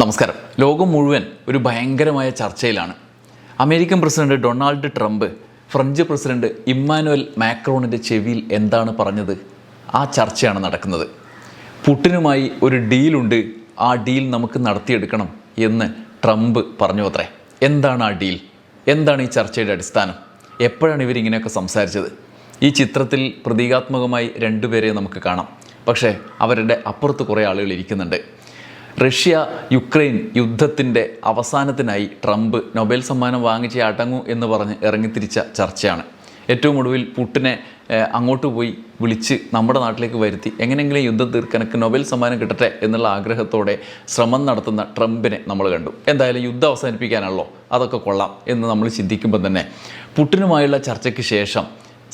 നമസ്കാരം. ലോകം മുഴുവൻ ഒരു ഭയങ്കരമായ ചർച്ചയിലാണ്. American president Donald Trump French president Emmanuel മാക്രോണിന്റെ ചെവിയിൽ എന്താണ് പറഞ്ഞത്? ആ ചർച്ചയാണ് നടക്കുന്നത്. പുട്ടിനുമായി ഒരു ഡീലുണ്ട്. ആ ഡീൽ നമുക്ക് നടത്തിയെടുക്കണം എന്ന് ട്രംപ് പറഞ്ഞു അത്രേ. എന്താണ് ആ ഡീൽ? എന്താണ് ഈ ചർച്ചയുടെ അടിസ്ഥാനം? എപ്പോഴാണ് ഇവരിങ്ങനെയൊക്കെ സംസാരിച്ചത്? ഈ ചിത്രത്തിൽ പ്രതീകാത്മകമായി രണ്ടുപേരെ നമുക്ക് കാണാം. പക്ഷേ അവരുടെ അപ്പുറത്ത് കുറേ ആളുകൾ ഇരിക്കുന്നുണ്ട്. റഷ്യ യുക്രൈൻ യുദ്ധത്തിന്റെ അവസാനത്തിനായി ട്രംപ് നൊബേൽ സമ്മാനം വാങ്ങിച്ച് അടങ്ങൂ എന്ന് പറഞ്ഞ് ഇറങ്ങിത്തിരിച്ച ചർച്ചയാണ്. ഏറ്റവും ഒടുവിൽ പുട്ടിനെ അങ്ങോട്ട് പോയി വിളിച്ച് നമ്മുടെ നാട്ടിലേക്ക് വരുത്തി എങ്ങനെയെങ്കിലും യുദ്ധം തീർക്കനക്ക് നൊബേൽ സമ്മാനം കിട്ടട്ടെ എന്നുള്ള ആഗ്രഹത്തോടെ ശ്രമം നടത്തുന്ന ട്രംപിനെ നമ്മൾ കണ്ടു. എന്തായാലും യുദ്ധം അവസാനിപ്പിക്കാനാണല്ലോ? അതൊക്കെ കൊള്ളാം എന്ന് നമ്മൾ ചിന്തിക്കുമ്പോൾ തന്നെ പുട്ടിനുമായുള്ള ചർച്ചയ്ക്ക് ശേഷം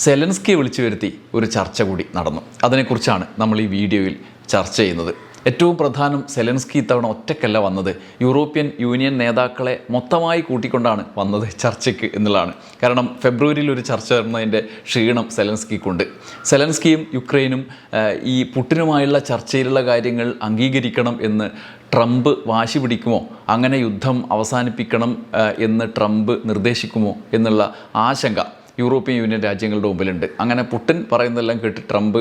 സെലൻസ്കിയെ വിളിച്ചു വരുത്തി ഒരു ചർച്ച കൂടി നടന്നു. അതിനെക്കുറിച്ചാണ് നമ്മൾ ഈ വീഡിയോയിൽ ചർച്ച ചെയ്യുന്നത്. ഏറ്റവും പ്രധാനം സെലൻസ്കി ഇത്തവണ ഒറ്റക്കല്ല വന്നത്. യൂറോപ്യൻ യൂണിയൻ നേതാക്കളെ മൊത്തമായി കൂട്ടിക്കൊണ്ടാണ് വന്നത് ചർച്ചയ്ക്ക് എന്നുള്ളതാണ്. കാരണം ഫെബ്രുവരിയിൽ ഒരു ചർച്ച വരുന്നതിന്റെ ക്ഷീണം സെലൻസ്കിക്കുണ്ട്. സെലൻസ്കിയും യുക്രൈനും ഈ പുട്ടിനുമായുള്ള ചർച്ചയിലുള്ള കാര്യങ്ങൾ അംഗീകരിക്കണം എന്ന് ട്രംപ് വാശി പിടിക്കുമോ? അങ്ങനെ യുദ്ധം അവസാനിപ്പിക്കണം എന്ന് ട്രംപ് നിർദ്ദേശിക്കുമോ എന്നുള്ള ആശങ്ക. യൂറോപ്യൻ യൂണിയൻ രാജ്യങ്ങളുടെ മുമ്പിലുണ്ട്. അങ്ങനെ പുട്ടിൻ പറയുന്നതെല്ലാം കേട്ട് ട്രംപ്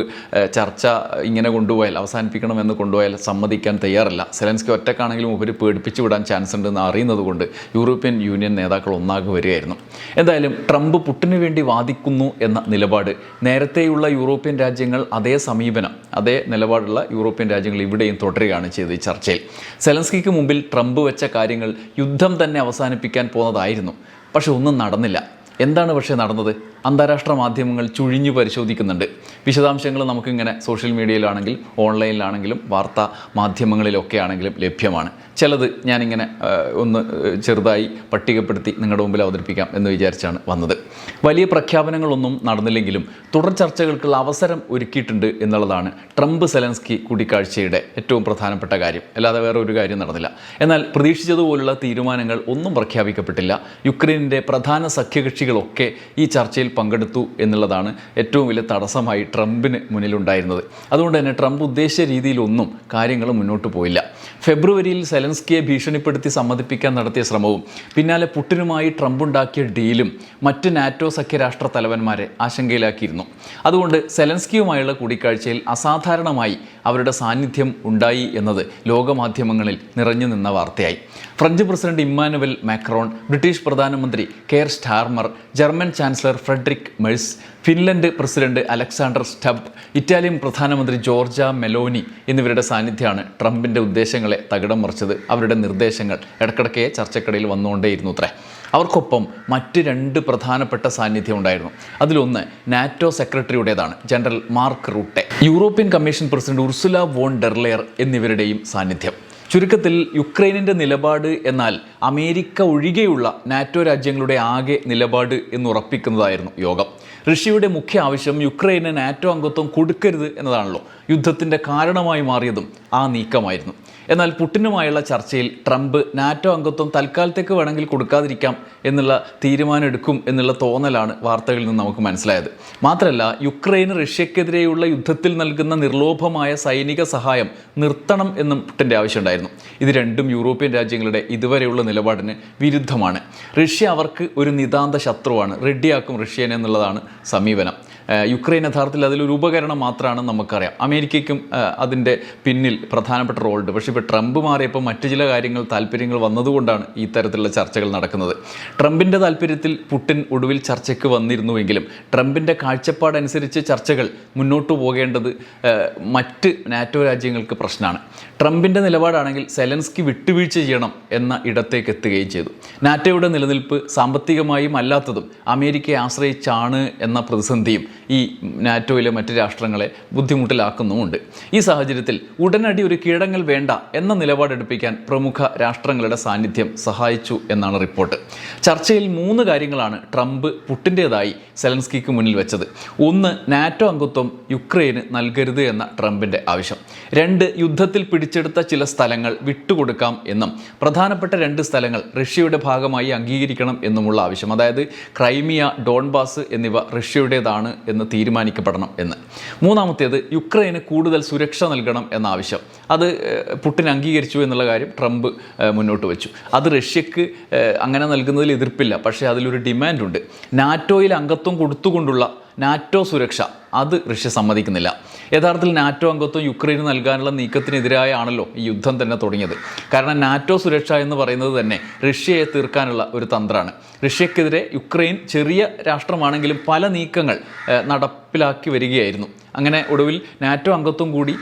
ചർച്ച ഇങ്ങനെ കൊണ്ടുപോയാൽ അവസാനിപ്പിക്കണമെന്ന് കൊണ്ടുപോയാൽ സമ്മതിക്കാൻ തയ്യാറല്ല. സെലൻസ്കി ഒറ്റക്കാണെങ്കിലും ഉപരി പേടിപ്പിച്ചു വിടാൻ ചാൻസ് ഉണ്ടെന്ന് അറിയുന്നത് കൊണ്ട് യൂറോപ്യൻ യൂണിയൻ നേതാക്കൾ ഒന്നാകെ വരികയായിരുന്നു. എന്തായാലും ട്രംപ് പുട്ടിന് വേണ്ടി വാദിക്കുന്നു എന്ന നിലപാട് നേരത്തെയുള്ള യൂറോപ്യൻ രാജ്യങ്ങൾ അതേ സമീപനം അതേ നിലപാടുള്ള യൂറോപ്യൻ രാജ്യങ്ങൾ ഇവിടെയും തുടരുകയാണ് ചെയ്തത് ഈ ചർച്ചയിൽ. സെലൻസ്കിക്ക് മുമ്പിൽ ട്രംപ് വെച്ച കാര്യങ്ങൾ യുദ്ധം തന്നെ അവസാനിപ്പിക്കാൻ പോകുന്നതായിരുന്നു പക്ഷെ ഒന്നും നടന്നില്ല. എന്താണ് പക്ഷേ നടന്നത്? അന്താരാഷ്ട്ര മാധ്യമങ്ങൾ ചുഴിഞ്ഞു പരിശോധിക്കുന്നുണ്ട്. വിശദാംശങ്ങൾ നമുക്കിങ്ങനെ സോഷ്യൽ മീഡിയയിലാണെങ്കിൽ ഓൺലൈനിലാണെങ്കിലും വാർത്താ മാധ്യമങ്ങളിലൊക്കെ ആണെങ്കിലും ലഭ്യമാണ്. ചിലത് ഞാനിങ്ങനെ ഒന്ന് ചെറുതായി പട്ടികപ്പെടുത്തി നിങ്ങളുടെ മുമ്പിൽ അവതരിപ്പിക്കാം എന്ന് വിചാരിച്ചാണ് വന്നത്. വലിയ പ്രഖ്യാപനങ്ങളൊന്നും നടന്നില്ലെങ്കിലും തുടർ ചർച്ചകൾക്കുള്ള അവസരം ഒരുക്കിയിട്ടുണ്ട് എന്നുള്ളതാണ് ട്രംപ് സെലൻസ്കി കൂടിക്കാഴ്ചയുടെ ഏറ്റവും പ്രധാനപ്പെട്ട കാര്യം. അല്ലാതെ വേറെ ഒരു കാര്യം നടന്നില്ല. എന്നാൽ പ്രതീക്ഷിച്ചതുപോലുള്ള തീരുമാനങ്ങൾ ഒന്നും പ്രഖ്യാപിക്കപ്പെട്ടില്ല. യുക്രൈനിന്റെ പ്രധാന സഖ്യകക്ഷികളൊക്കെ ഈ ചർച്ചയിൽ പങ്കെടുത്തു എന്നുള്ളതാണ് ഏറ്റവും വലിയ തടസ്സമായി ട്രംപിന് മുന്നിലുണ്ടായിരുന്നത്. അതുകൊണ്ട് തന്നെ ട്രംപ് ഉദ്ദേശിച്ച രീതിയിലൊന്നും കാര്യങ്ങൾ മുന്നോട്ട് പോയില്ല. ഫെബ്രുവരിയിൽ സെലൻസ്കിയെ ഭീഷണിപ്പെടുത്തി സമ്മതിപ്പിക്കാൻ നടത്തിയ ശ്രമവും പിന്നാലെ പുട്ടിനുമായി ട്രംപ് ഉണ്ടാക്കിയ ഡീലും മറ്റ് സഖ്യരാഷ്ട്ര തലവന്മാരെ ആശങ്കയിലാക്കിയിരുന്നു. അതുകൊണ്ട് സെലൻസ്കിയുമായുള്ള കൂടിക്കാഴ്ചയിൽ അസാധാരണമായി അവരുടെ സാന്നിധ്യം ഉണ്ടായി എന്നത് ലോകമാധ്യമങ്ങളിൽ നിറഞ്ഞു നിന്ന വാർത്തയായി. French president Emmanuel Macron British പ്രധാനമന്ത്രി Keir Starmer German chancellor Friedrich Merz Finland president Alexander Stubb Italian പ്രധാനമന്ത്രി ജോർജ മെലോനി എന്നിവരുടെ സാന്നിധ്യമാണ് ട്രംപിന്റെ ഉദ്ദേശങ്ങളെ തകിടം മറിച്ചത്. അവരുടെ നിർദ്ദേശങ്ങൾ ഇടക്കിടക്കെ ചർച്ചക്കടയിൽ വന്നുകൊണ്ടേയിരുന്നു അത്രേ. അവർക്കൊപ്പം മറ്റ് രണ്ട് പ്രധാനപ്പെട്ട സാന്നിധ്യം ഉണ്ടായിരുന്നു. അതിലൊന്ന് NATO സെക്രട്ടറിയുടേതാണ് general Mark Rutte. European Commission president Ursula von der Leyen എന്നിവരുടെയും സാന്നിധ്യം. ചുരുക്കത്തിൽ യുക്രൈനിന്റെ നിലപാട് എന്നാൽ അമേരിക്ക ഒഴികെയുള്ള നാറ്റോ രാജ്യങ്ങളുടെ ആകെ നിലപാട് എന്ന് ഉറപ്പിക്കുന്നതായിരുന്നു യോഗം. റഷ്യയുടെ മുഖ്യ ആവശ്യം യുക്രൈന് നാറ്റോ അംഗത്വം കൊടുക്കരുത് എന്നതാണല്ലോ. യുദ്ധത്തിന്റെ കാരണമായി മാറിയതും ആ നീക്കമായിരുന്നു. എന്നാൽ പുട്ടിനുമായുള്ള ചർച്ചയിൽ ട്രംപ് നാറ്റോ അംഗത്വം തൽക്കാലത്തേക്ക് വേണമെങ്കിൽ കൊടുക്കാതിരിക്കാം എന്നുള്ള തീരുമാനം എടുക്കും എന്നുള്ള തോന്നലാണ് വാർത്തകളിൽ നിന്ന് നമുക്ക് മനസ്സിലായത്. മാത്രമല്ല യുക്രൈന് റഷ്യക്കെതിരെയുള്ള യുദ്ധത്തിൽ നൽകുന്ന നിർലോഭമായ സൈനിക സഹായം നിർത്തണം എന്നും പുട്ടിന്റെ ആവശ്യമുണ്ടായിരുന്നു. ഇത് രണ്ടും യൂറോപ്യൻ രാജ്യങ്ങളുടെ ഇതുവരെയുള്ള നിലപാടിന് വിരുദ്ധമാണ്. റഷ്യ അവർക്ക് ഒരു നിതാന്ത ശത്രുവാണ്. റെഡിയാക്കും റഷ്യനെ എന്നുള്ളതാണ് സമീപനം. യുക്രൈൻ യഥാർത്ഥത്തിൽ അതിലൊരു ഉപകരണം മാത്രമാണ് നമുക്കറിയാം. അമേരിക്കയ്ക്കും അതിന്റെ പിന്നിൽ പ്രധാനപ്പെട്ട റോളുണ്ട്. പക്ഷേ ഇപ്പോൾ ട്രംപ് മാറിയപ്പോൾ മറ്റു ചില കാര്യങ്ങൾ താല്പര്യങ്ങൾ വന്നതുകൊണ്ടാണ് ഈ തരത്തിലുള്ള ചർച്ചകൾ നടക്കുന്നത്. ട്രംപിന്റെ താല്പര്യത്തിൽ പുട്ടിൻ ഒടുവിൽ ചർച്ചയ്ക്ക് വന്നിരുന്നുവെങ്കിലും ട്രംപിന്റെ കാഴ്ചപ്പാടനുസരിച്ച് ചർച്ചകൾ മുന്നോട്ട് പോകേണ്ടത് മറ്റ് നാറ്റോ രാജ്യങ്ങൾക്ക് പ്രശ്നമാണ്. ട്രംപിന്റെ നിലപാടാണെങ്കിൽ സെലൻസ്കി വിട്ടുവീഴ്ച ചെയ്യണം എന്ന ഇടത്തേക്ക് എത്തുകയും ചെയ്തു. നാറ്റോയുടെ നിലനിൽപ്പ് സാമ്പത്തികമായും അല്ലാത്തതും അമേരിക്കയെ ആശ്രയിച്ചാണ് എന്ന പ്രതിസന്ധിയും ഈ നാറ്റോയിലെ മറ്റ് രാഷ്ട്രങ്ങളെ ബുദ്ധിമുട്ടിലാക്കുന്നുമുണ്ട്. ഈ സാഹചര്യത്തിൽ ഉടനടി ഒരു കീഴടങ്ങൽ വേണ്ട എന്ന നിലപാടെടുപ്പിക്കാൻ പ്രമുഖ രാഷ്ട്രങ്ങളുടെ സാന്നിധ്യം സഹായിച്ചു എന്നാണ് റിപ്പോർട്ട്. ചർച്ചയിൽ മൂന്ന് കാര്യങ്ങളാണ് ട്രംപ് പുട്ടിന്റേതായി സെലൻസ്കിക്ക് മുന്നിൽ വെച്ചത്. ഒന്ന് നാറ്റോ അംഗത്വം യുക്രൈന് നൽകരുത് എന്ന ട്രംപിന്റെ ആവശ്യം. രണ്ട് യുദ്ധത്തിൽ പിടിച്ചെടുത്ത ചില സ്ഥലങ്ങൾ വിട്ടുകൊടുക്കാം എന്നും പ്രധാനപ്പെട്ട രണ്ട് സ്ഥലങ്ങൾ റഷ്യയുടെ ഭാഗമായി അംഗീകരിക്കണം എന്നുമുള്ള ആവശ്യം. അതായത് ക്രൈമിയ ഡോൺബാസ് എന്നിവ റഷ്യയുടേതാണ് എന്ന് തീരുമാനിക്കപ്പെടണം എന്ന്. മൂന്നാമത്തേത് യുക്രൈന് കൂടുതൽ സുരക്ഷ നൽകണം എന്ന ആവശ്യം. അത് പുട്ടിൻ അംഗീകരിച്ചു എന്നുള്ള കാര്യം ട്രംപ് മുന്നോട്ട് വെച്ചു. അത് റഷ്യക്ക് അങ്ങനെ നൽകുന്നതിൽ എതിർപ്പില്ല. പക്ഷേ അതിലൊരു ഡിമാൻഡുണ്ട്. നാറ്റോയിൽ അംഗത്വം കൊടുത്തുകൊണ്ടുള്ള നാറ്റോ സുരക്ഷ അത് റഷ്യ സമ്മതിക്കുന്നില്ല. യഥാർത്ഥത്തിൽ നാറ്റോ അംഗത്വം യുക്രൈന് നൽകാനുള്ള നീക്കത്തിനെതിരായാണല്ലോ ഈ യുദ്ധം തന്നെ തുടങ്ങിയത്. കാരണം നാറ്റോ സുരക്ഷ എന്ന് പറയുന്നത് തന്നെ റഷ്യയെ തീർക്കാനുള്ള ഒരു തന്ത്രമാണ്. റഷ്യക്കെതിരെ യുക്രൈൻ ചെറിയ രാഷ്ട്രമാണെങ്കിലും പല നീക്കങ്ങൾ നടപ്പിലാക്കി വരികയായിരുന്നു. അങ്ങനെ ഒടുവിൽ നാറ്റോ അംഗത്വം കൂടി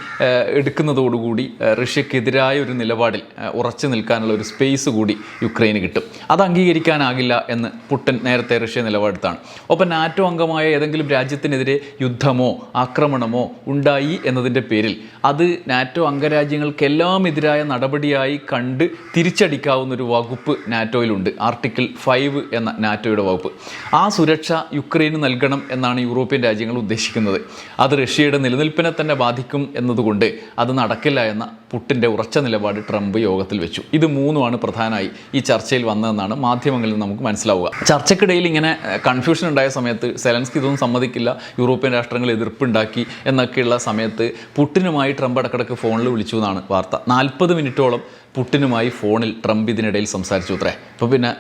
എടുക്കുന്നതോടുകൂടി റഷ്യക്കെതിരായ ഒരു നിലപാടിൽ ഉറച്ചു നിൽക്കാനുള്ള ഒരു സ്പേസ് കൂടി യുക്രൈന് കിട്ടും. അത് അംഗീകരിക്കാനാകില്ല എന്ന് പുട്ടൻ നേരത്തെ റഷ്യ നിലപാടെടുത്താണ്. ഒപ്പം നാറ്റോ അംഗമായ ഏതെങ്കിലും രാജ്യത്തിനെതിരെ യുദ്ധമോ ആക്രമണമോ ഉണ്ടായി എന്നതിന്റെ പേരിൽ അത് നാറ്റോ അംഗരാജ്യങ്ങൾക്കെല്ലാം എതിരായ നടപടിയായി കണ്ട് തിരിച്ചടിക്കാവുന്ന ഒരു വകുപ്പ് നാറ്റോയിലുണ്ട്. ആർട്ടിക്കിൾ ഫൈവ് എന്ന നാറ്റോയുടെ വകുപ്പ്. ആ സുരക്ഷ യുക്രൈന് നൽകണം എന്നാണ് യൂറോപ്യൻ രാജ്യങ്ങൾ ഉദ്ദേശിക്കുന്നത്. അത് റഷ്യയുടെ നിലനിൽപ്പിനെ തന്നെ ബാധിക്കും എന്നതുകൊണ്ട് അത് നടക്കില്ല എന്ന പുട്ടിന്റെ ഉറച്ച നിലപാട് ട്രംപ് യോഗത്തിൽ വെച്ചു. ഇത് മൂന്നുമാണ് പ്രധാനമായി ഈ ചർച്ചയിൽ വന്നതെന്നാണ് മാധ്യമങ്ങളിൽ നമുക്ക് മനസ്സിലാവുക. ചർച്ചക്കിടയിൽ ഇങ്ങനെ കൺഫ്യൂഷൻ ഉണ്ടായ സമയത്ത് സെലൻസ്കി ഇതൊന്നും സമ്മതിക്കില്ല യൂറോപ്യൻ രാഷ്ട്രങ്ങൾ എതിർപ്പുണ്ടാക്കി എന്നൊക്കെയുള്ള സമയത്ത് പുട്ടിനുമായി ട്രംപ് ഇടക്കിടക്ക് ഫോണിൽ വിളിച്ചു എന്നാണ് വാർത്ത. നാൽപ്പത് മിനിറ്റോളം പുട്ടിനുമായി ഫോണിൽ ട്രംപ് ഇതിനിടയിൽ സംസാരിച്ചു അത്രേ. അപ്പോൾ പിന്നെ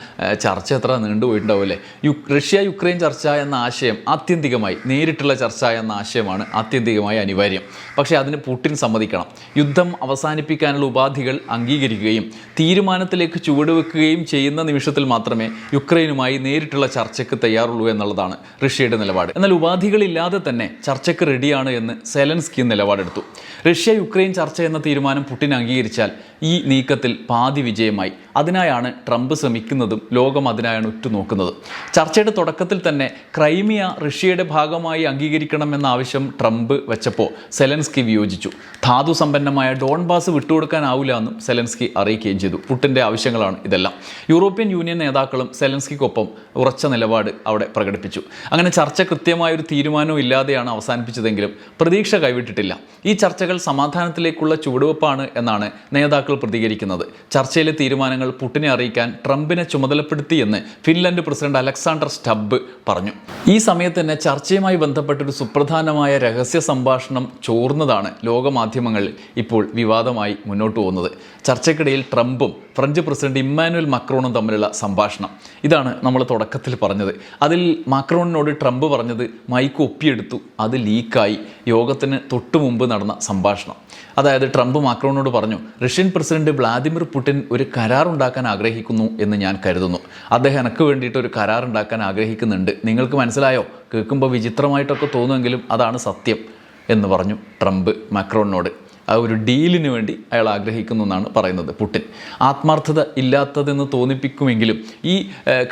ചർച്ച എത്ര നീണ്ടുപോയിട്ടുണ്ടാവില്ലേ യു റഷ്യ യുക്രൈൻ ചർച്ച എന്ന ആശയം ആത്യന്തികമായി നേരിട്ടുള്ള ചർച്ച എന്ന ആശയമാണ് ആത്യന്തികമായി അനിവാര്യം. പക്ഷേ അതിന് പുട്ടിൻ സമ്മതിക്കണം. യുദ്ധം അവസാനിപ്പിക്കാനുള്ള ഉപാധികൾ അംഗീകരിക്കുകയും തീരുമാനത്തിലേക്ക് ചുവടുവെക്കുകയും ചെയ്യുന്ന നിമിഷത്തിൽ മാത്രമേ യുക്രൈനുമായി നേരിട്ടുള്ള ചർച്ചയ്ക്ക് തയ്യാറുള്ളൂ എന്നുള്ളതാണ് റഷ്യയുടെ നിലപാട്. എന്നാൽ ഉപാധികളില്ലാതെ തന്നെ ചർച്ചയ്ക്ക് റെഡിയാണ് എന്ന് സെലൻസ്കി നിലപാടെടുത്തു. റഷ്യ യുക്രൈൻ ചർച്ച എന്ന തീരുമാനം പുടിൻ അംഗീകരിച്ചാൽ ഈ നീക്കത്തിൽ പാതി വിജയമായി. അതിനായാണ് ട്രംപ് ശ്രമിക്കുന്നതും ലോകം അതിനായാണ് ഉറ്റുനോക്കുന്നത്. ചർച്ചയുടെ തുടക്കത്തിൽ തന്നെ ക്രൈമിയ റഷ്യയുടെ ഭാഗമായി അംഗീകരിക്കണമെന്ന ആവശ്യം ട്രംപ് വെച്ചപ്പോൾ സെലൻസ്കി വിയോജിച്ചു. ധാതു സമ്പന്നമായ ഡോൺബാസ് വിട്ടുകൊടുക്കാനാവില്ല എന്നും സെലൻസ്കി അറിയിക്കുകയും ചെയ്തു. പുട്ടിന്റെ ആവശ്യങ്ങളാണ് ഇതെല്ലാം. യൂറോപ്യൻ യൂണിയൻ നേതാക്കളും സെലൻസ്കിക്കൊപ്പം ഉറച്ച നിലപാട് അവിടെ പ്രകടിപ്പിച്ചു. അങ്ങനെ ചർച്ച കൃത്യമായൊരു തീരുമാനവും ഇല്ലാതെയാണ് അവസാനിപ്പിച്ചതെങ്കിലും പ്രതീക്ഷ കൈവിട്ടിട്ടില്ല. ഈ ചർച്ചകൾ സമാധാനത്തിലേക്കുള്ള ചുവടുവെപ്പാണ് എന്നാണ് നേതാക്കൾ പ്രതികരിക്കുന്നത്. ചർച്ചയിലെ തീരുമാനങ്ങൾ പുട്ടിനെ അറിയിക്കാൻ ട്രംപിനെ ചുമതലപ്പെടുത്തിയെന്ന് ഫിൻലൻഡ് പ്രസിഡന്റ് അലക്സാണ്ടർ സ്റ്റബ് പറഞ്ഞു. ഈ സമയത്ത് തന്നെ ചർച്ചയുമായി ബന്ധപ്പെട്ടൊരു സുപ്രധാനമായ രഹസ്യ സംഭാഷണം ചോർന്നതാണ് ലോകമാധ്യമങ്ങളിൽ ഇപ്പോൾ വിവാദമായി മുന്നോട്ട് പോകുന്നത്. ചർച്ചയ്ക്കിടയിൽ ട്രംപും ഫ്രഞ്ച് പ്രസിഡന്റ് ഇമ്മാനുവൽ മക്രോണും തമ്മിലുള്ള സംഭാഷണം. ഇതാണ് നമ്മൾ തുടക്കത്തിൽ പറഞ്ഞത്. അതിൽ മാക്രോണിനോട് ട്രംപ് പറഞ്ഞത് മൈക്ക് ഒപ്പിയെടുത്തു. അത് ലീക്കായി. യോഗത്തിന് തൊട്ടു മുമ്പ് നടന്ന സംഭാഷണം. അതായത് ട്രംപ് മാക്രോണോട് പറഞ്ഞു റഷ്യൻ പ്രസിഡന്റ് വ്ളാദിമിർ പുടിൻ ഒരു കരാർ ഉണ്ടാക്കാൻ ആഗ്രഹിക്കുന്നു എന്ന് ഞാൻ കരുതുന്നു. അദ്ദേഹം എനിക്ക് വേണ്ടിയിട്ട് ഒരു കരാർ ഉണ്ടാക്കാൻ ആഗ്രഹിക്കുന്നുണ്ട്. നിങ്ങൾക്ക് മനസ്സിലായോ? കേൾക്കുമ്പോൾ വിചിത്രമായിട്ടൊക്കെ തോന്നുമെങ്കിലും അതാണ് സത്യം എന്ന് പറഞ്ഞു ട്രംപ് മാക്രോണിനോട് ആ ഒരു ഡീലിന് വേണ്ടി അയാൾ ആഗ്രഹിക്കുന്നു എന്നാണ് പറയുന്നത് പുട്ടിൻ. ആത്മാർത്ഥത ഇല്ലാത്തതെന്ന് തോന്നിപ്പിക്കുമെങ്കിലും ഈ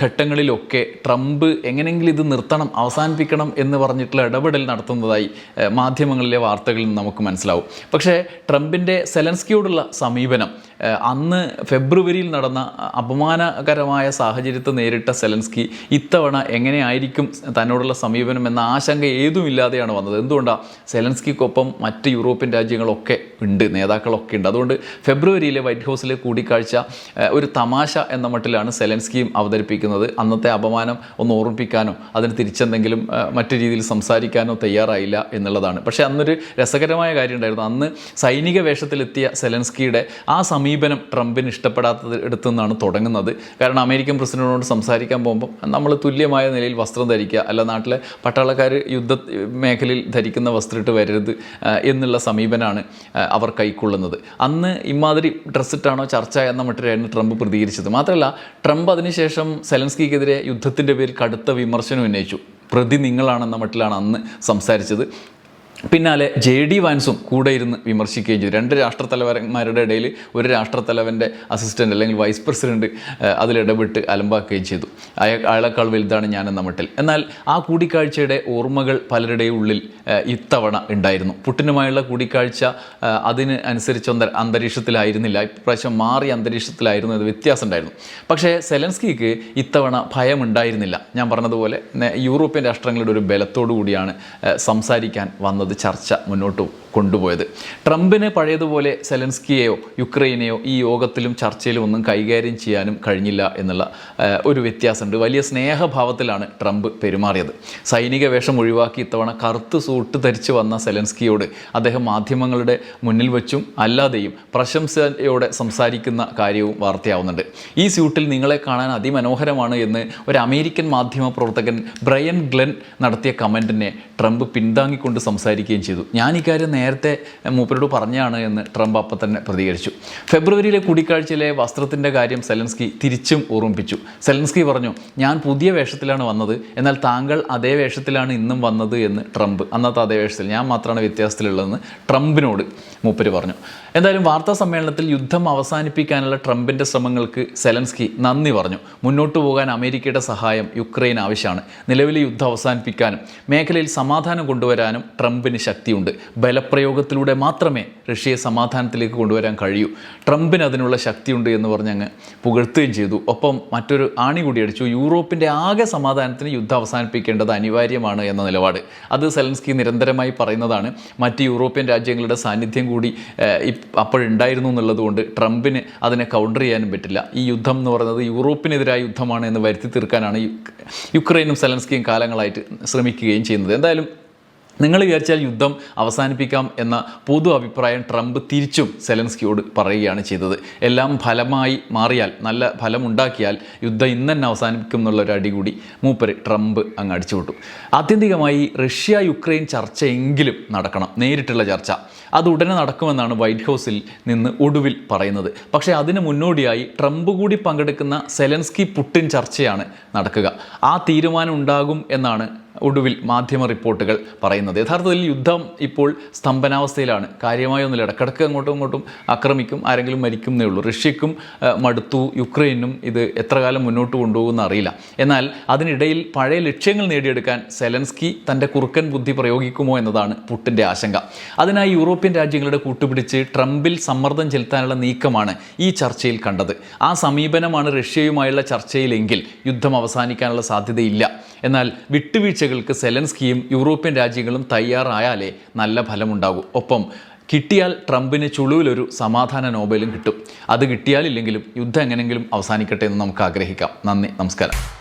ഘട്ടങ്ങളിലൊക്കെ ട്രംപ് എങ്ങനെയെങ്കിലും ഇത് നിർത്തണം അവസാനിപ്പിക്കണം എന്ന് പറഞ്ഞിട്ടുള്ള ഇടപെടൽ നടത്തുന്നതായി മാധ്യമങ്ങളിലെ വാർത്തകളിൽ നമുക്ക് മനസ്സിലാവും. പക്ഷേ ട്രംപിന്റെ സെലൻസ്കിയോടുള്ള സമീപനം അന്ന് ഫെബ്രുവരിയിൽ നടന്ന അപമാനകരമായ സാഹചര്യത്തെ നേരിട്ട സെലൻസ്കി ഇത്തവണ എങ്ങനെയായിരിക്കും തന്നോടുള്ള സമീപനം എന്ന ആശങ്ക ഏതുമില്ലാതെയാണ് വന്നത്? എന്തുകൊണ്ടാണ് സെലൻസ്കിക്കൊപ്പം മറ്റ് യൂറോപ്യൻ രാജ്യങ്ങളൊക്കെ ഉണ്ട് നേതാക്കളൊക്കെ ഉണ്ട്. അതുകൊണ്ട് ഫെബ്രുവരിയിലെ വൈറ്റ് ഹൗസിലെ കൂടിക്കാഴ്ച ഒരു തമാശ എന്ന മട്ടിലാണ് സെലൻസ്കിയും അവതരിപ്പിക്കുന്നത്. അന്നത്തെ അപമാനം ഒന്ന് ഓർമ്മിപ്പിക്കാനോ അതിന് തിരിച്ചെന്തെങ്കിലും മറ്റു രീതിയിൽ സംസാരിക്കാനോ തയ്യാറായില്ല എന്നുള്ളതാണ്. പക്ഷേ അന്നൊരു രസകരമായ കാര്യം ഉണ്ടായിരുന്നു. അന്ന് സൈനിക വേഷത്തിലെത്തിയ സെലൻസ്കിയുടെ ആ സമീപനം ട്രംപിന് ഇഷ്ടപ്പെടാത്തത് എടുത്തു നിന്നാണ് തുടങ്ങുന്നത്. കാരണം അമേരിക്കൻ പ്രസിഡന്റിനോട് സംസാരിക്കാൻ പോകുമ്പോൾ നമ്മൾ തുല്യമായ നിലയിൽ വസ്ത്രം ധരിക്കുക അല്ല നാട്ടിലെ പട്ടാളക്കാർ യുദ്ധ മേഖലയിൽ ധരിക്കുന്ന വസ്ത്രം ഇട്ട് വരരുത് എന്നുള്ള സമീപനമാണ് അവർ കൈക്കൊള്ളുന്നത്. അന്ന് ഇമാതിരി ഡ്രസ്സിട്ടാണോ ചർച്ച എന്ന മട്ടിലായിരുന്നു ട്രംപ് പ്രതികരിച്ചത്. മാത്രമല്ല ട്രംപ് അതിനുശേഷം സെലൻസ്കിക്കെതിരെ യുദ്ധത്തിന്റെ പേരിൽ കടുത്ത വിമർശനം ഉന്നയിച്ചു. പ്രതി നിങ്ങളാണെന്ന മട്ടിലാണ് അന്ന് സംസാരിച്ചത്. പിന്നാലെ ജെ ഡി വാൻസും കൂടെ ഇരുന്ന് വിമർശിക്കുകയും ചെയ്തു. രണ്ട് രാഷ്ട്രത്തലവന്മാരുടെ ഇടയിൽ ഒരു രാഷ്ട്രത്തലവന്റെ അസിസ്റ്റന്റ് അല്ലെങ്കിൽ വൈസ് പ്രസിഡന്റ് അതിലിടപെട്ട് അലമ്പാക്കുകയും ചെയ്തു. അയാളേക്കാൾ വലുതാണ് ഞാൻ എന്ന മട്ടിൽ. എന്നാൽ ആ കൂടിക്കാഴ്ചയുടെ ഓർമ്മകൾ പലരുടെയും ഉള്ളിൽ ഇത്തവണ ഉണ്ടായിരുന്നു. പുട്ടിനുമായുള്ള കൂടിക്കാഴ്ച അതിന് അനുസരിച്ച് അന്ത- അന്തരീക്ഷത്തിലായിരുന്നില്ല. ഇപ്രാവശ്യം മാറിയ അന്തരീക്ഷത്തിലായിരുന്നു അത് വ്യത്യാസം ഉണ്ടായിരുന്നു പക്ഷേ സെലൻസ്കിക്ക് ഇത്തവണ ഭയമുണ്ടായിരുന്നില്ല. ഞാൻ പറഞ്ഞതുപോലെ യൂറോപ്യൻ രാഷ്ട്രങ്ങളുടെ ഒരു ബലത്തോടു കൂടിയാണ് സംസാരിക്കാൻ വന്നത്. എന്നുള്ളത് ചർച്ച മുന്നോട്ട് കൊണ്ടുപോയത്. ട്രംപിന് പഴയതുപോലെ സെലൻസ്കിയെയോ യുക്രൈനെയോ ഈ യോഗത്തിലും ചർച്ചയിലും ഒന്നും കൈകാര്യം ചെയ്യാനും കഴിഞ്ഞില്ല എന്നുള്ള ഒരു വ്യത്യാസമുണ്ട്. വലിയ സ്നേഹഭാവത്തിലാണ് ട്രംപ് പെരുമാറിയത്. സൈനിക വേഷം ഒഴിവാക്കി ഇത്തവണ കറുത്ത് സൂട്ട് ധരിച്ച് വന്ന സെലൻസ്കിയോട് അദ്ദേഹം മാധ്യമങ്ങളുടെ മുന്നിൽ വെച്ചും അല്ലാതെയും പ്രശംസയോടെ സംസാരിക്കുന്ന കാര്യവും വാർത്തയാവുന്നുണ്ട്. ഈ സ്യൂട്ടിൽ നിങ്ങളെ കാണാൻ അതിമനോഹരമാണ് എന്ന് ഒരു അമേരിക്കൻ മാധ്യമ പ്രവർത്തകൻ ബ്രയൻ ഗ്ലെൻ നടത്തിയ കമന്റിനെ ട്രംപ് പിന്താങ്ങിക്കൊണ്ട് സംസാരിക്കുകയും ചെയ്തു. ഞാൻ ഇക്കാര്യം നേരത്തെ മൂപ്പരോട് പറഞ്ഞാണ് എന്ന് ട്രംപ് അപ്പം തന്നെ പ്രതികരിച്ചു. ഫെബ്രുവരിയിലെ കൂടിക്കാഴ്ചയിലെ വസ്ത്രത്തിന്റെ കാര്യം സെലൻസ്കി തിരിച്ചും ഓർമ്മിപ്പിച്ചു. സെലൻസ്കി പറഞ്ഞു ഞാൻ പുതിയ വേഷത്തിലാണ് വന്നത് എന്നാൽ താങ്കൾ അതേ വേഷത്തിലാണ് ഇന്നും വന്നത് എന്ന് ട്രംപ് അന്നത്തെ അതേ വേഷത്തിൽ ഞാൻ മാത്രമാണ് വ്യത്യാസത്തിലുള്ളതെന്ന് ട്രംപിനോട് മൂപ്പര് പറഞ്ഞു. എന്തായാലും വാർത്താ സമ്മേളനത്തിൽ യുദ്ധം അവസാനിപ്പിക്കാനുള്ള ട്രംപിന്റെ ശ്രമങ്ങൾക്ക് സെലൻസ്കി നന്ദി പറഞ്ഞു. മുന്നോട്ടു പോകാൻ അമേരിക്കയുടെ സഹായം യുക്രൈൻ ആവശ്യമാണ്. നിലവിലെ യുദ്ധം അവസാനിപ്പിക്കാനും മേഖലയിൽ സമാധാനം കൊണ്ടുവരാനും ട്രംപിന് ശക്തിയുണ്ട്. ബലപ്രയോഗത്തിലൂടെ മാത്രമേ റഷ്യയെ സമാധാനത്തിലേക്ക് കൊണ്ടുവരാൻ കഴിയൂ. ട്രംപിന് അതിനുള്ള ശക്തിയുണ്ട് എന്ന് പറഞ്ഞ് അങ്ങ് പുകഴ്ത്തുകയും ചെയ്തു. ഒപ്പം മറ്റൊരു ആണി കൂടി അടിച്ചു. യൂറോപ്പിന്റെ ആകെ സമാധാനത്തിന് യുദ്ധം അവസാനിപ്പിക്കേണ്ടത് അനിവാര്യമാണ് എന്ന നിലപാട്. അത് സെലൻസ്കി നിരന്തരമായി പറയുന്നതാണ്. മറ്റ് യൂറോപ്യൻ രാജ്യങ്ങളുടെ സാന്നിധ്യം കൂടി അപ്പോഴുണ്ടായിരുന്നു എന്നുള്ളതുകൊണ്ട് ട്രംപിന് അതിനെ കൗണ്ടർ ചെയ്യാനും പറ്റില്ല. ഈ യുദ്ധം എന്ന് പറയുന്നത് യൂറോപ്പിനെതിരായ യുദ്ധമാണ് എന്ന് വരുത്തി തീർക്കാനാണ് യുക്- യുക്രൈനും സെലൻസ്കിയും കാലങ്ങളായിട്ട് ശ്രമിക്കുകയും ചെയ്യുന്നത്. എന്തായാലും നിങ്ങൾ വിചാരിച്ചാൽ യുദ്ധം അവസാനിപ്പിക്കാം എന്ന പൊതു അഭിപ്രായം ട്രംപ് തിരിച്ചും സെലൻസ്കിയോട് പറയുകയാണ് ചെയ്തത്. എല്ലാം ഫലമായി മാറിയാൽ നല്ല ഫലമുണ്ടാക്കിയാൽ യുദ്ധം ഇന്ന് തന്നെ അവസാനിപ്പിക്കും എന്നുള്ള ഒരു അടി കൂടി മൂപ്പര് ട്രംപ് അങ്ങ് അടിച്ചുവിട്ടു ആത്യന്തികമായി റഷ്യ യുക്രൈൻ ചർച്ചയെങ്കിലും നടക്കണം നേരിട്ടുള്ള ചർച്ച. അത് ഉടനെ നടക്കുമെന്നാണ് വൈറ്റ് ഹൗസിൽ നിന്ന് ഒടുവിൽ പറയുന്നത്. പക്ഷേ അതിന് മുന്നോടിയായി ട്രംപ് കൂടി പങ്കെടുക്കുന്ന സെലൻസ്കി പുട്ടിൻ ചർച്ചയാണ് നടക്കുക. ആ തീരുമാനം ഉണ്ടാകും എന്നാണ് ഒടുവിൽ മാധ്യമ റിപ്പോർട്ടുകൾ പറയുന്നത്. യഥാർത്ഥത്തിൽ യുദ്ധം ഇപ്പോൾ സ്തംഭനാവസ്ഥയിലാണ്. കാര്യമായൊന്നുമില്ല ഇടക്കിടക്ക് അങ്ങോട്ടും ഇങ്ങോട്ടും ആക്രമിക്കും. ആരെങ്കിലും മരിക്കും എന്നേ ഉള്ളൂ റഷ്യക്കും മടുത്തു. യുക്രൈനും ഇത് എത്ര കാലം മുന്നോട്ട് കൊണ്ടുപോകുമെന്ന് അറിയില്ല. എന്നാൽ അതിനിടയിൽ പഴയ ലക്ഷ്യങ്ങൾ നേടിയെടുക്കാൻ സെലൻസ്കി തന്റെ കുറുക്കൻ ബുദ്ധി പ്രയോഗിക്കുമോ എന്നതാണ് പുട്ടിന്റെ ആശങ്ക. അതിനായി യൂറോപ്യൻ രാജ്യങ്ങളുടെ കൂട്ടുപിടിച്ച് ട്രംപിൽ സമ്മർദ്ദം ചെലുത്താനുള്ള നീക്കമാണ് ഈ ചർച്ചയിൽ കണ്ടത്. ആ സമീപനമാണ് റഷ്യയുമായുള്ള ചർച്ചയിലെങ്കിൽ യുദ്ധം അവസാനിക്കാനുള്ള സാധ്യതയില്ല. എന്നാൽ വിട്ടുവീഴ്ചകൾക്ക് സെലൻസ്കിയും യൂറോപ്യൻ രാജ്യങ്ങളും തയ്യാറായാലേ നല്ല ഫലമുണ്ടാകൂ. ഒപ്പം കിട്ടിയാൽ ട്രംപിന് ചുളുവിലൊരു സമാധാന നോബലും കിട്ടും. അത് കിട്ടിയാലില്ലെങ്കിലും യുദ്ധം എങ്ങനെങ്കിലും അവസാനിക്കട്ടെ എന്ന് നമുക്ക് ആഗ്രഹിക്കാം. നന്ദി നമസ്കാരം.